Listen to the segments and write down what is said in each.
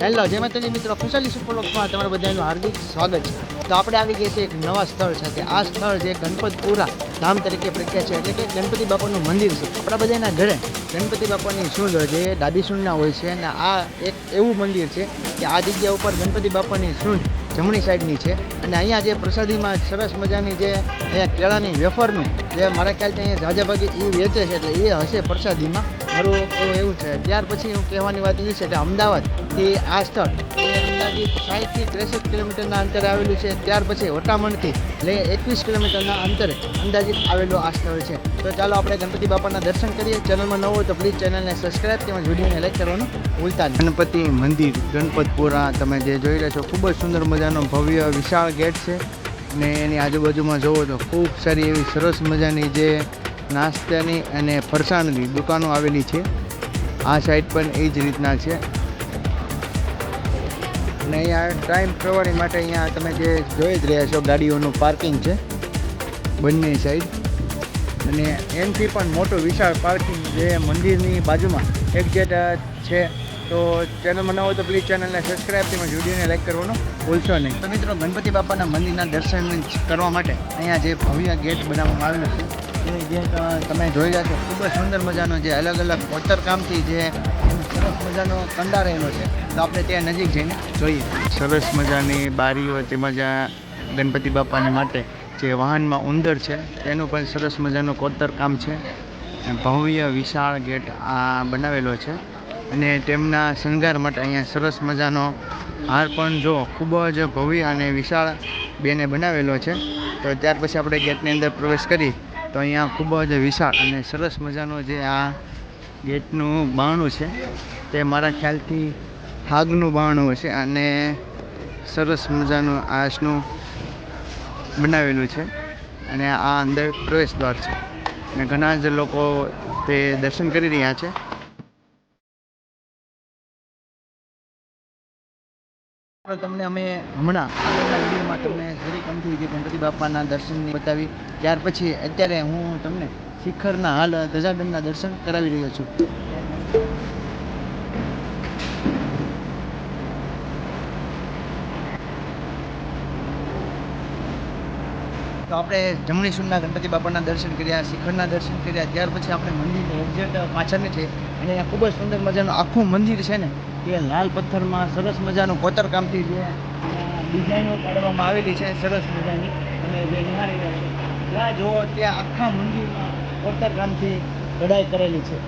Hello, જય માતાજી મિત્રો. ખુશાલી સુપરલોકમાં તમારા બધાનું હાર્દિક સ્વાગત છે. તો આપણે આવી ગયા છે એક નવા સ્થળ સાથે. આ સ્થળ જે ગણપતપુરા ધામ તરીકે પ્રખ્યાત છે. એટલે કે ગણપતિ બાપાનું મંદિર છે. આપણા બધાના ઘરે ગણપતિ બાપાની સૂંઢ જે દાદી સૂંઢના હોય છે અને આ એક એવું મંદિર છે કે આ જગ્યા ઉપર ગણપતિ બાપાની સૂંઢ જમણી સાઈડની છે. અને અહીંયા જે પ્રસાદીમાં સરસ મજાની જે અહીંયા કેળાની વેફરનું જે મારા ખ્યાલથી અહીંયા ઝાઝા ભાગે એ વેચે છે, એટલે એ હશે પ્રસાદીમાં. મારું એવું છે. ત્યાર પછી હું કહેવાની વાત એ છે કે અમદાવાદથી આ સ્થળ અંદાજિત સાહીઠથી ત્રેસઠ કિલોમીટરના અંતરે આવેલું છે. ત્યાર પછી વટામણથી લઈ એકવીસ કિલોમીટરના અંતરે અંદાજિત આવેલું આ સ્થળ છે. તો ચાલો આપણે ગણપતિ બાપાના દર્શન કરીએ. ચેનલમાં ન હોય તો પ્લીઝ ચેનલને સબસ્ક્રાઈબ તેમજ વિડીયોને લાઈક કરવાનું ભૂલતા ગણપતિ મંદિર, ગણપતપુરા તમે જે જોઈ રહ્યા છો, ખૂબ જ સુંદર મજાનો ભવ્ય વિશાળ ગેટ છે. ને એની આજુબાજુમાં જુઓ તો ખૂબ સારી એવી સરસ મજાની જે નાસ્તાની અને ફરસાણની દુકાનો આવેલી છે. આ સાઈડ પણ એ જ રીતના છે. અને અહીંયા ટાઈમ પ્રવાહી માટે અહીંયા તમે જે જોઈ જ રહ્યા છો, ગાડીઓનું પાર્કિંગ છે. બંને સાઈડ અને એનથી પણ મોટું વિશાળ પાર્કિંગ જે મંદિરની બાજુમાં એક્ઝેટ છે. તો ચેનલમાં ન હોય તો પ્લીઝ ચેનલને સબસ્ક્રાઈબ તેમજ વિડીયોને લાઈક કરવાનું ભૂલશો નહીં. તો મિત્રો, ગણપતિ બાપાના મંદિરના દર્શન કરવા માટે અહીંયા જે ભવ્ય ગેટ બનાવવામાં આવેલો છે ગેટ તમે જોઈ રહ્યા છો, ખૂબ જ સુંદર મજાનો જે અલગ અલગ કોતરકામથી જે સરસ મજાનો કંડારેલો છે. તો આપણે ત્યાં નજીક જઈને જોઈએ. સરસ મજાની બારીઓ તેમજ આ ગણપતિ બાપાને માટે જે વાહનમાં ઉંદર છે, તેનું પણ સરસ મજાનું કોતરકામ છે. ભવ્ય વિશાળ ગેટ આ બનાવેલો છે અને તેમના શણગાર માટે અહીંયા સરસ મજાનો હાર પણ જો ખૂબ જ ભવ્ય અને વિશાળ બેને બનાવેલો છે. તો ત્યાર પછી આપણે ગેટની અંદર પ્રવેશ કરી તો અહીંયા ખૂબ જ વિશાળ અને સરસ મજાનો જે આ ગેટનું બારણું છે, તે મારા ખ્યાલથી હાગનું બારણું હશે અને સરસ મજાનું આશનું બનાવેલું છે અને આ અંદર પ્રવેશ દ્વાર છે. અને ઘણા જ લોકો તે દર્શન કરી રહ્યા છે. તમને અમે હમણાં તમને શ્રી કંઠી ગણપતિ બાપાના દર્શનની બતાવી. ત્યાર પછી અત્યારે હું તમને શિખરના હાલ ધજાબેનના દર્શન કરાવી રહ્યો છું. તો આપણે જમણી સુરના ગણપતિ બાપાના દર્શન કર્યા, શિખરના દર્શન કર્યા. ત્યાર પછી આપણે મંદિર એક્ઝેક્ટ પાછળને છે. અને અહીંયા ખૂબ જ સુંદર મજાનું આખું મંદિર છે ને એ લાલ પથ્થરમાં સરસ મજાનું કોતરકામથી જે ડિઝાઇનો કાઢવામાં આવેલી છે, સરસ મજાની. અને જે નિહાળી રહ્યા છે. ત્યાં જુઓ ત્યાં આખા મંદિરમાં કોતરકામથી કઢાઈ કરેલી છે.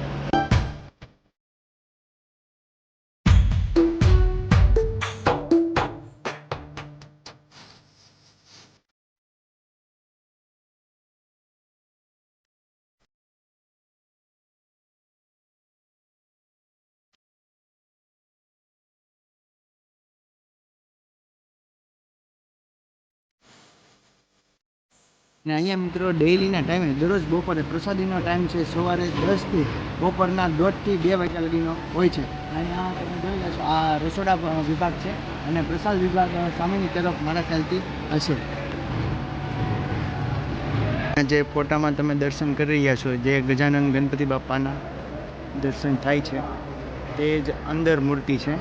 ને અહીંયા મિત્રો ડેઇલીના ટાઈમે દરરોજ બપોરે પ્રસાદીનો ટાઈમ છે, સવારે દસથી બપોરના દોઢથી બે વાગ્યા લગીનો હોય છે. અહીંયા તમે જોઈ લેશો આ રસોડા વિભાગ છે અને પ્રસાદ વિભાગ સામેની તરફ મારા ખ્યાલથી હશે. જે ફોટામાં તમે દર્શન કરી રહ્યા છો, જે ગજાનંદ ગણપતિ બાપાના દર્શન થાય છે, તે જ અંદર મૂર્તિ છે.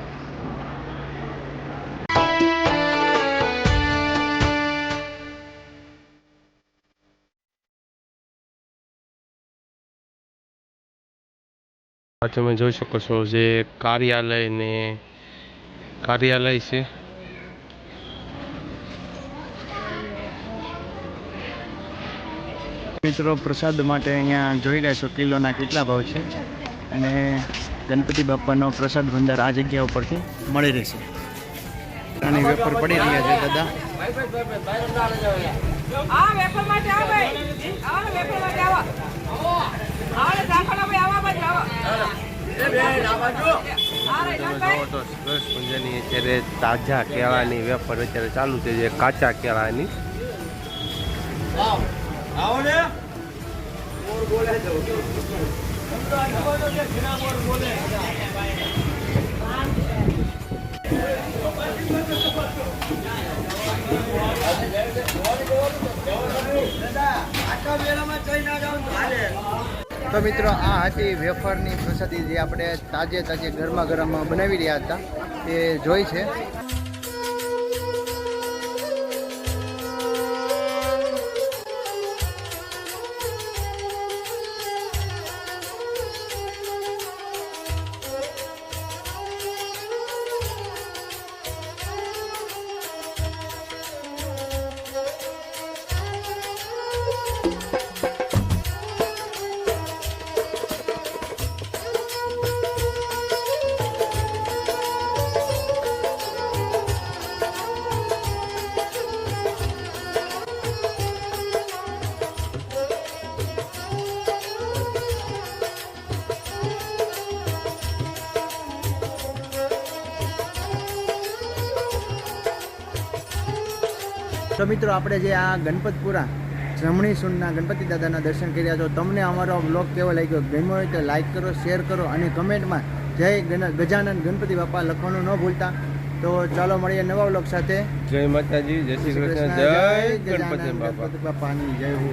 આ તમે જોઈ શકો છો જે કાર્યાલય ને કાર્યાલય છે. મિત્રો પ્રસાદ માટે અહીંયા જોઈ રહ્યા છો કિલોના કેટલા ભાવ છે? અને ગણપતિ બાપાનો પ્રસાદ ભંડાર આ જગ્યા ઉપરથી મળી રહેશે. અને વેપાર પડી રહ્યા છે દાદા. આ વેપાર માટે આવો ભાઈ. આવો વેપાર માટે આવો દાખલા ભાઈ આવા બાજુ આવો આ રે તમે જુઓ તો સરસ મજાની અત્યારે તાજા કેળાની વેપાર અત્યારે ચાલુ છે કાચા કેળાની. તો મિત્રો, આ હતી વેફરની પ્રસાદી જે આપણે તાજે તાજે ગરમા ગરમ બનાવી રહ્યા હતા. એ જોઈ છે. તો મિત્રો આપણે જે આ ગણપતપુરા જમણી સુનના ગણપતિ દાદાના દર્શન કર્યા છો તમને અમારો બ્લોગ કેવો લાગ્યો? ગમ્યો હોય તો લાઇક કરો શેર કરો અને કમેન્ટમાં જય ગજાનંદ ગણપતિ બાપા લખવાનું ન ભૂલતા. તો ચાલો મળીએ નવા બ્લોગ સાથે. જય માતાજી જય શ્રી કૃષ્ણ જય ગણપતિ બાપાની જય હો.